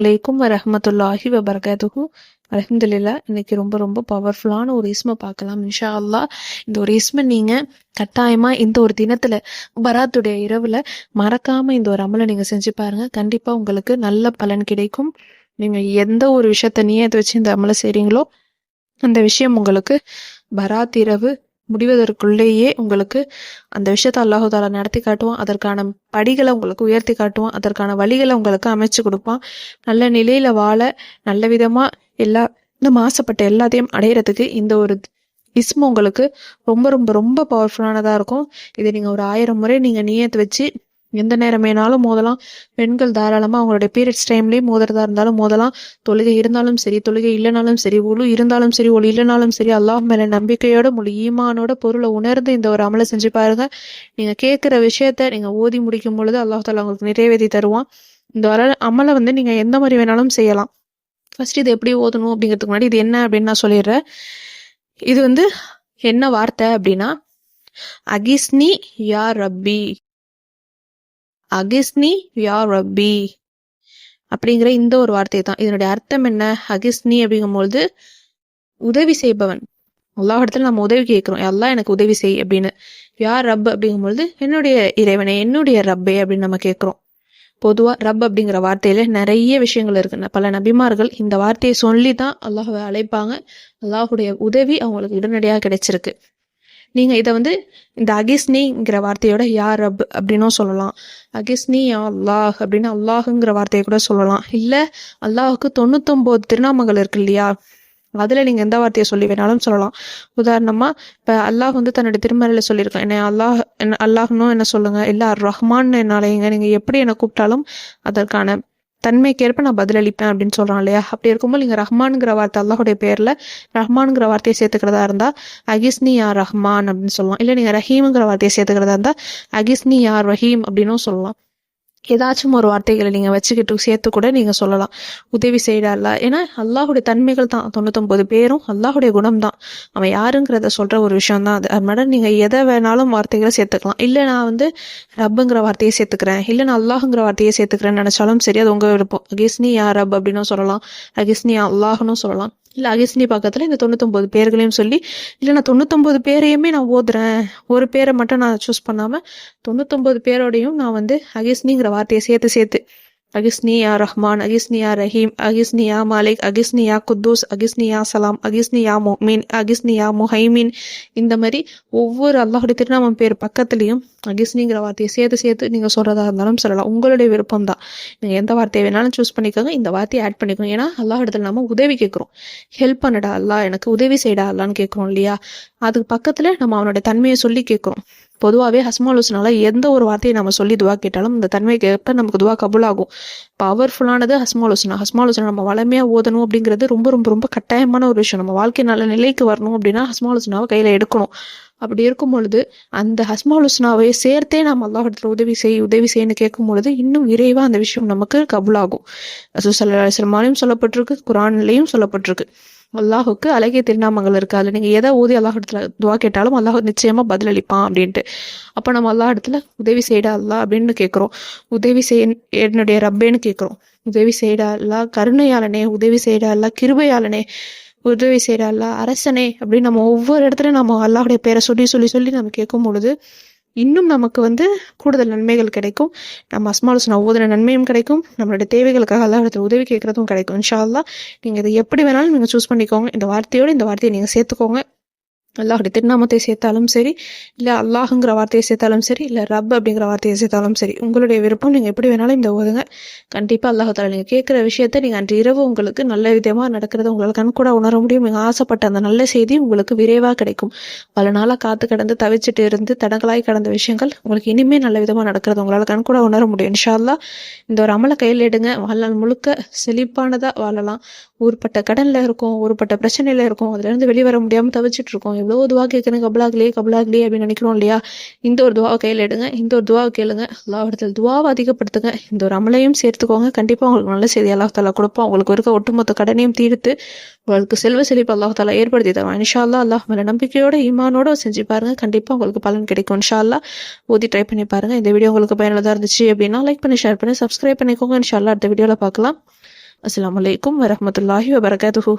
அலைக்கும் வரஹமத்துல்லாஹி வபரகாத்துஹு. அலமதுல்லா இன்னைக்கு ரொம்ப ரொம்ப பவர்ஃபுல்லான ஒரு இஸ்மை பார்க்கலாம் இன்ஷா அல்லாஹ் இந்த ஒரு இஸ்மை நீங்கள் கட்டாயமாக இந்த ஒரு தினத்தில் பராத்துடைய இரவில் மறக்காமல் இந்த ஒரு அமலை நீங்கள் செஞ்சு பாருங்க. கண்டிப்பாக உங்களுக்கு நல்ல பலன் கிடைக்கும். நீங்கள் எந்த ஒரு விஷயத்த நியத்து வச்சு இந்த அமலை செய்கிறீங்களோ அந்த விஷயம் உங்களுக்கு பராத் இரவு முடிவதற்குள்ளேயே உங்களுக்கு அந்த விஷயத்த அல்லாஹு தாலா நடத்தி காட்டுவான். அதற்கான படிகளை உங்களுக்கு உயர்த்தி காட்டுவான். அதற்கான வழிகளை உங்களுக்கு அமைச்சு கொடுப்பான். நல்ல நிலையில வாழ நல்ல விதமா எல்லா இந்த ஆசைப்பட்ட எல்லாத்தையும் அடையிறதுக்கு இந்த ஒரு இஸ்மு உங்களுக்கு ரொம்ப ரொம்ப ரொம்ப பவர்ஃபுல்லானதா இருக்கும். இதை நீங்க ஒரு ஆயிரம் முறை நீங்க நியத்து வச்சு எந்த நேரம் வேணாலும் மோதலாம். பெண்கள் தாராளமாக அவங்களுடைய பீரியட்ஸ் டைம்லயே மோதுறதா இருந்தாலும் மோதலாம். தொழுகை இருந்தாலும் சரி தொழுகை இல்லைனாலும் சரி ஒழு இருந்தாலும் சரி ஒளி இல்லைனாலும் சரி அல்லாஹ் மேலே நம்பிக்கையோட முழு ஈமானோட பொருளை உணர்ந்து இந்த ஒரு அமலை செஞ்சு பாருங்க. நீங்க கேட்கிற விஷயத்த நீங்க ஓதி முடிக்கும் பொழுது அல்லாஹ் தாலா உங்களுக்கு நிறைவேற்றி தருவான். இந்த வர அமலை வந்து நீங்க எந்த மாதிரி வேணாலும் செய்யலாம். ஃபர்ஸ்ட் இது எப்படி ஓதணும் அப்படிங்கிறதுக்கு முன்னாடி இது என்ன அப்படின்னு நான் சொல்லிடுறேன். இது வந்து என்ன வார்த்தை அப்படின்னா அகிஸ்னி யா ரப்பி. அகிஸ்னி யா ரப்பி அப்படிங்கிற இந்த ஒரு வார்த்தை தான். இதனுடைய அர்த்தம் என்ன? அகிஸ்னி அப்படிங்கும்பொழுது உதவி செய்பவன். அல்லாஹ் இடத்துல நம்ம உதவி கேட்கிறோம். எல்லாம் எனக்கு உதவி செய் அப்படின்னு. யார் ரப் அப்படிங்கும்பொழுது என்னுடைய இறைவனை என்னுடைய ரப்பே அப்படின்னு நம்ம கேட்கிறோம். பொதுவாக ரப் அப்படிங்கிற வார்த்தையில நிறைய விஷயங்கள் இருக்கு. பல நபிமார்கள் இந்த வார்த்தையை சொல்லி தான் அல்லாஹுவை அழைப்பாங்க. அல்லாஹுடைய உதவி அவங்களுக்கு உடனடியாக கிடைச்சிருக்கு. நீங்கள் இதை வந்து இந்த அகிஸ்னிங்கிற வார்த்தையோட யார் ரப் அப்படின்னும் சொல்லலாம். அகிஸ்னி அல்லாஹ் அப்படின்னு அல்லாஹுங்கிற வார்த்தையை கூட சொல்லலாம். இல்லை அல்லாஹுக்கு தொண்ணூத்தொம்போது திருநாமங்கள் இருக்கு இல்லையா? அதில் நீங்கள் எந்த வார்த்தையை சொல்லி வேணாலும் சொல்லலாம். உதாரணமாக இப்போ அல்லாஹ் வந்து தன்னுடைய திருமறையில் சொல்லியிருக்கேன். என்ன அல்லாஹ் என்ன அல்லாஹ்னும் என்ன சொல்லுங்கள் இல்லை அர் ரஹ்மான் என்னாலைங்க நீங்கள் எப்படி என்னை கூப்பிட்டாலும் அதற்கான தன்மைக்கேற்ப நான் பதிலளிப்பேன் அப்படின்னு சொல்கிறான் இல்லையா? அப்படி இருக்கும்போது நீங்க ரஹ்மான்ங்கிற வார்த்தை அல்லாஹுடைய பேர்ல ரஹ்மான்ங்கிற வார்த்தையை சேர்த்துக்கிறதா இருந்தா அகிஸ்னி யார் ரஹ்மான் அப்படின்னு சொல்லலாம் இல்ல நீங்க ரஹீம்ங்கிற வார்த்தையை சேர்த்துக்கிறதா இருந்தா அகிஸ்னி யார் ரஹீம் அப்படின்னும் சொல்லலாம் ஏதாச்சும் ஒரு வார்த்தைகளை நீங்கள் வச்சுக்கிட்டு சேர்த்து கூட நீங்கள் சொல்லலாம். உதவி செய்யல ஏன்னா அல்லாஹுடைய தன்மைகள் தான். தொண்ணூத்தொம்பது பேரும் அல்லாஹுடைய குணம் தான் அவன் யாருங்கிறத சொல்கிற ஒரு விஷயம் தான் அது. அது நீங்கள் எதை வேணாலும் வார்த்தைகளை சேர்த்துக்கலாம். இல்லை நான் வந்து ரப்புங்கிற வார்த்தையை சேர்த்துக்கிறேன். இல்லை நான் அல்லாஹுங்கிற வார்த்தையை சேர்த்துக்கிறேன்னு நினைச்சாலும் சரி அது உங்கள் விருப்பம். அகிஸ்னி யா ரப் அப்படின்னு சொல்லலாம். அகிஸ்னி அல்லாஹ்னு சொல்லலாம். இல்ல அகிஸ்னி பக்கத்துல இந்த தொண்ணூத்தொன்பது பேர்களையும் சொல்லி இல்ல நான் தொண்ணூத்தொன்பது பேரையுமே நான் ஓதுறேன். ஒரு பேரை மட்டும் நான் சூஸ் பண்ணாம தொண்ணூத்தொன்பது பேரோடையும் நான் வந்து அகிஸ்னிங்கிற வார்த்தையை சேர்த்து சேர்த்து அகிஸ்னியா ரஹ்மான் அகிஸ்னியா ரஹீம் அகிஸ்னியா மாலிக் அகிஸ்னியா குத்தூஸ் அகிஸ்னியா சலாம் அகிஸ்னியா மொஹ்மீன் அகிஸ்னியா முஹைமீன். இந்த மாதிரி ஒவ்வொரு அல்லாஹுடைய திருநாமம் பேர் பக்கத்துலேயும் அகிஸ்னிங்கிற வார்த்தையை சேர்த்து சேர்த்து நீங்கள் சொல்கிறதா இருந்தாலும் சொல்லலாம். உங்களுடைய விருப்பம் தான் நீங்கள் எந்த வார்த்தையை வேணாலும் சூஸ் பண்ணிக்கோங்க. இந்த வார்த்தையை ஆட் பண்ணிக்கோங்க. ஏன்னா அல்லாஹ் இடத்துல நம்ம உதவி கேட்குறோம். ஹெல்ப் பண்ணடா அல்லாஹ் எனக்கு உதவி செய்யடா அல்லான்னு கேட்குறோம் இல்லையா? அதுக்கு பக்கத்தில் நம்ம அவனுடைய தன்மையை சொல்லி கேட்குறோம். பொதுவாகவே ஹஸ்மாலோசனால எந்த ஒரு வார்த்தையை நம்ம சொல்லி துவா கேட்டாலும் இந்த தன்மைக்கு ஏற்ப நமக்கு துவா கபுல் ஆகும் பவர்ஃபுல்லானது ஹஸ்மால் ஹஸ்மாலோசனை நம்ம வளமையா ஓதணும் அப்படிங்கிறது ரொம்ப ரொம்ப ரொம்ப கட்டாயமான ஒரு விஷயம். நம்ம வாழ்க்கை நல்ல நிலைக்கு வரணும் அப்படின்னா ஹஸ்மாலோசனாவை ஹுஸ்னாவை கையில எடுக்கணும். அப்படி இருக்கும் பொழுது அந்த ஹஸ்மாலுஸ்னாவை சேர்த்தே நம்ம அல்லாஹிடத்துல உதவி செய் உதவி செய்யன்னு கேட்கும் பொழுது இன்னும் விரைவாக அந்த விஷயம் நமக்கு கபுலாகும். ரசூசல்லாஸ்லமாலையும் சொல்லப்பட்டிருக்கு குரான்லையும் சொல்லப்பட்டிருக்கு. அல்லாஹுக்கு அழகிய திருநாமங்கள் இருக்கு. அதில் நீங்கள் எதை ஊதி அல்லாஹிடத்துல துவா கேட்டாலும் அல்லாஹ் நிச்சயமா பதிலளிப்பான் அப்படின்ட்டு. அப்போ நம்ம அல்லாஹ் இடத்துல உதவி செய்டா அல்லா அப்படின்னு கேட்குறோம். உதவி செய் என்னுடைய ரப்பேன்னு கேட்குறோம். உதவி செய்டா அல்லா கருணையாளனே உதவி செய்டா அல்லா கிருபையாளனே உதவி செய்கிற அல்லா அரசனே அப்படின்னு நம்ம ஒவ்வொரு இடத்துலையும் நம்ம அல்லாஹுடைய பேரை சொல்லி சொல்லி சொல்லி நம்ம கேட்கும் பொழுது இன்னும் நமக்கு வந்து கூடுதல் நன்மைகள் கிடைக்கும். நம்ம அஸ்மாலுசன் ஒவ்வொரு நன்மையும் கிடைக்கும். நம்மளுடைய தேவைகளுக்காக எல்லா இடத்துல உதவி கேட்கறதும் கிடைக்கும். இன்ஷா அல்லா நீங்கள் இதை எப்படி வேணாலும் நீங்கள் சூஸ் பண்ணிக்கோங்க. இந்த வார்த்தையோட இந்த வார்த்தையை நீங்கள் சேர்த்துக்கோங்க. அல்லாஹுடைய திருநாமத்தை சேர்த்தாலும் சரி இல்லை அல்லாஹுங்கிற வார்த்தையை சேர்த்தாலும் சரி இல்லை ரப் அப்படிங்கிற வார்த்தையை சேர்த்தாலும் சரி உங்களுடைய விருப்பம் நீங்கள் எப்படி வேணாலும் இந்த ஓதுங்க. கண்டிப்பாக அல்லாஹால நீங்கள் கேட்குற விஷயத்த நீங்கள் அன்று இரவு உங்களுக்கு நல்ல விதமாக நடக்கிறத உங்களால் கண்கூட உணர முடியும். நீங்கள் ஆசைப்பட்ட அந்த நல்ல செய்தி உங்களுக்கு விரைவாக கிடைக்கும். பல நாளாக காத்து கடந்து தவிச்சிட்டு இருந்து தடங்களாய் கடந்த விஷயங்கள் உங்களுக்கு இனிமே நல்ல விதமாக நடக்கிறது உங்களால் கண்கூட உணர முடியும். இன்ஷால்லா இந்த ஒரு அமலை கையில் எடுங்க. வாழ்நாள் முழுக்க செழிப்பானதாக வாழலாம். ஊர்பட்ட கடனில் இருக்கும் ஊர்பட்ட பிரச்சனையில் இருக்கும் அதுலேருந்து வெளிவர முடியாமல் தவிச்சிட்டு இருக்கோம். எவ்வளோ துவா கேட்குறேன் கபலாகலையே கபலாகலையே அப்படின்னு நினைக்கிறோம் இல்லையா? இந்த ஒரு துவாவை கையில் எடுங்க. இந்த ஒரு துவாவை கேளுங்க. எல்லா இடத்துல துவாவை அதிகப்படுத்துங்க. இந்த ஒரு அமலையும் சேர்த்துக்கோங்க. கண்டிப்பாக உங்களுக்கு நல்ல செய்தி அல்லாஹத்தால கொடுப்போம் உங்களுக்கு இருக்க ஒட்டுமொத்த கடனையும் தீர்த்து உங்களுக்கு செல்வ செழிப்பு அல்லாஹத்தால ஏற்படுத்தி தருவான். இன்ஷா அல்லா அல்லாஹ் மேல நம்பிக்கையோட ஈமானோட செஞ்சு பாருங்க. கண்டிப்பாக உங்களுக்கு பலன் கிடைக்கும் இன்ஷா அல்லா ஊதி ட்ரை பண்ணி பாருங்க. இந்த வீடியோ உங்களுக்கு பயனுள்ளதாக இருந்துச்சு அப்படின்னா லைக் பண்ணி ஷேர் பண்ணி சப்ஸ்கிரைப் பண்ணிக்கோங்க. இன்ஷா அல்லா அடுத்த வீடியோவில் பார்க்கலாம். அஸ்லாம் வலைக்கம் வரமத்துல்லாஹி வபரகாத்துஹு.